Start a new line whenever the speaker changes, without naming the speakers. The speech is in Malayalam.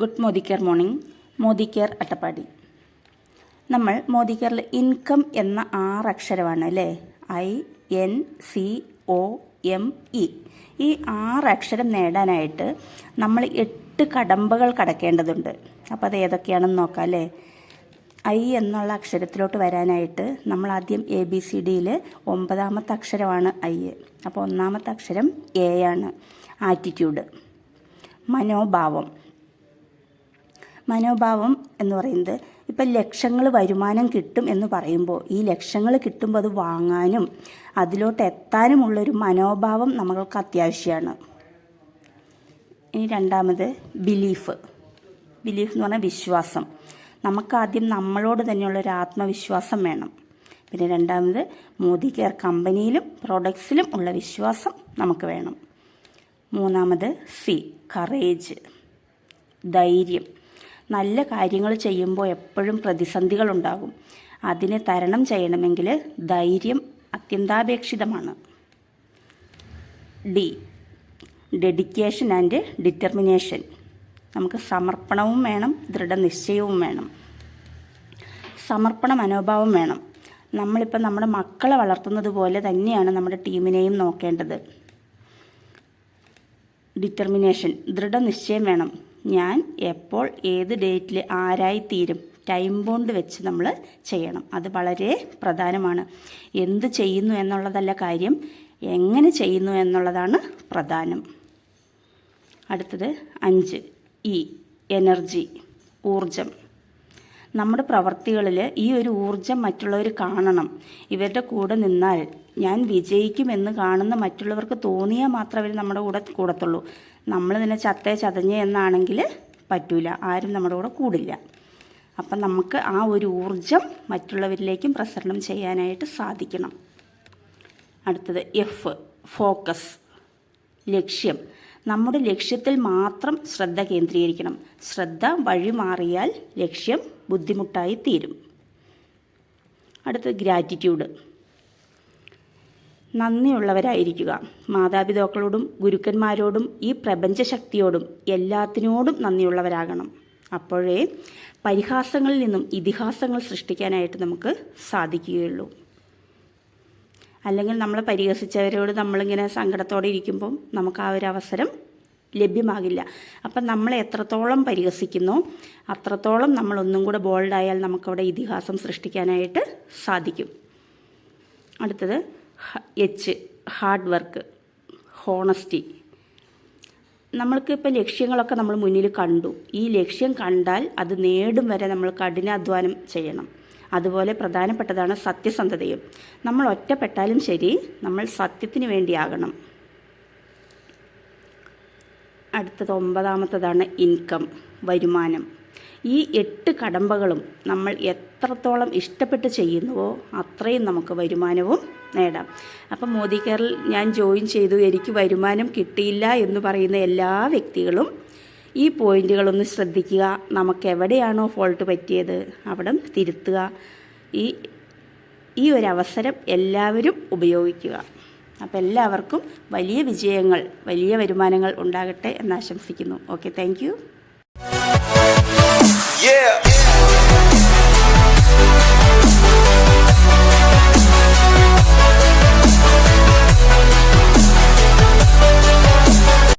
Good Modi care morning. Modi care Attappadi. നമ്മൾ മോദി കെയറിൽ ഇൻകം എന്ന ആറ് അക്ഷരമാണ് അല്ലേ? I N C O M E. ഈ ആറ് അക്ഷരം നേടാനായിട്ട് നമ്മൾ എട്ട് കടമ്പകൾ കടക്കേണ്ടതുണ്ട്. അപ്പോൾ അത് ഏതൊക്കെയാണെന്ന് നോക്കാം അല്ലേ? ഐ എന്നുള്ള അക്ഷരത്തിലോട്ട് വരാനായിട്ട് നമ്മൾ ആദ്യം എ ബി സി ഡിയിൽ ഒമ്പതാമത്തെ അക്ഷരമാണ് ഐ. അപ്പോൾ ഒന്നാമത്തെ അക്ഷരം എ ആണ്. ആറ്റിറ്റ്യൂഡ്. മനോഭാവം. മനോഭാവം എന്ന് പറയുന്നത് ഇപ്പം ലക്ഷങ്ങൾ വരുമാനം കിട്ടും എന്ന് പറയുമ്പോൾ ഈ ലക്ഷങ്ങൾ കിട്ടുമ്പോൾ അത് വാങ്ങാനും അതിലോട്ട് എത്താനുമുള്ളൊരു മനോഭാവം നമ്മൾക്ക് അത്യാവശ്യമാണ്. ഇനി രണ്ടാമത് ബിലീഫ് ബിലീഫ് എന്ന് പറഞ്ഞാൽ വിശ്വാസം. നമുക്കാദ്യം നമ്മളോട് തന്നെയുള്ളൊരു ആത്മവിശ്വാസം വേണം. പിന്നെ രണ്ടാമത് മോദി കെയർ കമ്പനിയിലും പ്രോഡക്ട്സിലും ഉള്ള വിശ്വാസം നമുക്ക് വേണം. മൂന്നാമത് സി കറേജ് ധൈര്യം. നല്ല കാര്യങ്ങൾ ചെയ്യുമ്പോൾ എപ്പോഴും പ്രതിസന്ധികളുണ്ടാകും. അതിനെ തരണം ചെയ്യണമെങ്കിൽ ധൈര്യം അത്യന്താപേക്ഷിതമാണ്. ഡി. Dedication and determination. നമുക്ക് സമർപ്പണവും വേണം ദൃഢനിശ്ചയവും വേണം. സമർപ്പണ മനോഭാവം വേണം. നമ്മളിപ്പോൾ നമ്മുടെ മക്കളെ വളർത്തുന്നത് പോലെ തന്നെയാണ് നമ്മുടെ ടീമിനെയും നോക്കേണ്ടത്. ഡിറ്റർമിനേഷൻ ദൃഢനിശ്ചയം വേണം. ഞാൻ എപ്പോൾ ഏത് ഡേറ്റിൽ ആരായിത്തീരും? ടൈം ബോണ്ട് വെച്ച് നമ്മൾ ചെയ്യണം. അത് വളരെ പ്രധാനമാണ്. എന്ത് ചെയ്യുന്നു എന്നുള്ളതല്ല കാര്യം എങ്ങനെ ചെയ്യുന്നു എന്നുള്ളതാണ് പ്രധാനം. അടുത്തത് അഞ്ച് ഇ എനർജി ഊർജം നമ്മുടെ പ്രവർത്തികളിൽ ഈ ഒരു ഊർജം മറ്റുള്ളവർ കാണണം. ഇവരുടെ കൂടെ നിന്നാൽ ഞാൻ വിജയിക്കുമെന്ന് കാണുന്ന മറ്റുള്ളവർക്ക് തോന്നിയാൽ മാത്രമേ നമ്മുടെ കൂടെ കൂടത്തുള്ളൂ. നമ്മൾ ഇതിനെ ചത്തേ ചതഞ്ഞേ എന്നാണെങ്കിൽ പറ്റൂല. ആരും നമ്മുടെ കൂടെ കൂടില്ല. അപ്പം നമുക്ക് ആ ഒരു ഊർജം മറ്റുള്ളവരിലേക്കും പ്രസരണം ചെയ്യാനായിട്ട് സാധിക്കണം. അടുത്തത് എഫ് ഫോക്കസ് ലക്ഷ്യം. നമ്മുടെ ലക്ഷ്യത്തിൽ മാത്രം ശ്രദ്ധ കേന്ദ്രീകരിക്കണം. ശ്രദ്ധ വഴിമാറിയാൽ ലക്ഷ്യം ബുദ്ധിമുട്ടായി തീരും അടുത്തത് ഗ്രാറ്റിറ്റ്യൂഡ് നന്ദിയുള്ളവരായിരിക്കുക. മാതാപിതാക്കളോടും ഗുരുക്കന്മാരോടും ഈ പ്രപഞ്ച ശക്തിയോടും എല്ലാത്തിനോടും നന്ദിയുള്ളവരാകണം. അപ്പോഴേ പരിഹാസങ്ങളിൽ നിന്നും ഇതിഹാസങ്ങൾ സൃഷ്ടിക്കാനായിട്ട് നമുക്ക് സാധിക്കുകയുള്ളൂ. അല്ലെങ്കിൽ നമ്മളെ പരിഹസിച്ചവരോട് നമ്മളിങ്ങനെ സങ്കടത്തോടെ ഇരിക്കുമ്പം നമുക്ക് ആ ഒരു അവസരം ലഭ്യമാകില്ല. അപ്പം നമ്മളെ എത്രത്തോളം പരിഹസിക്കുന്നോ അത്രത്തോളം നമ്മൾ ഒന്നും കൂടെ ബോൾഡായാൽ നമുക്കവിടെ ഇതിഹാസം സൃഷ്ടിക്കാനായിട്ട് സാധിക്കും. അടുത്തത് എച്ച് ഹാർഡ് വർക്ക് ഹോണസ്റ്റി നമ്മൾക്ക് ഇപ്പോൾ ലക്ഷ്യങ്ങളൊക്കെ നമ്മൾ മുന്നിൽ കണ്ടു. ഈ ലക്ഷ്യം കണ്ടാൽ അത് നേടും വരെ നമ്മൾ കഠിനാധ്വാനം ചെയ്യണം. അതുപോലെ പ്രധാനപ്പെട്ടതാണ് സത്യസന്ധതയും. നമ്മൾ ഒറ്റപ്പെട്ടാലും ശരി നമ്മൾ സത്യത്തിന് വേണ്ടിയാകണം. അടുത്തത് ഒമ്പതാമത്തതാണ് ഇൻകം വരുമാനം. ഈ എട്ട് കടമ്പകളും നമ്മൾ എത്രത്തോളം ഇഷ്ടപ്പെട്ട് ചെയ്യുന്നുവോ അത്രയും നമുക്ക് വരുമാനവും നേടാം. അപ്പം മോദി കെയറിൽ ഞാൻ ജോയിൻ ചെയ്തു എനിക്ക് വരുമാനം കിട്ടിയില്ല എന്ന് പറയുന്ന എല്ലാ വ്യക്തികളും ഈ പോയിന്റുകളൊന്ന് ശ്രദ്ധിക്കുക. നമുക്ക് എവിടെയാണോ ഫോൾട്ട് പറ്റിയത് അവിടെ തിരുത്തുക. ഈ ഈ ഒരു അവസരം എല്ലാവരും ഉപയോഗിക്കുക. അപ്പോൾ എല്ലാവർക്കും വലിയ വിജയങ്ങൾ വലിയ വരുമാനങ്ങൾ ഉണ്ടാകട്ടെ എന്ന് ആശംസിക്കുന്നു. Okay thank
Yeah.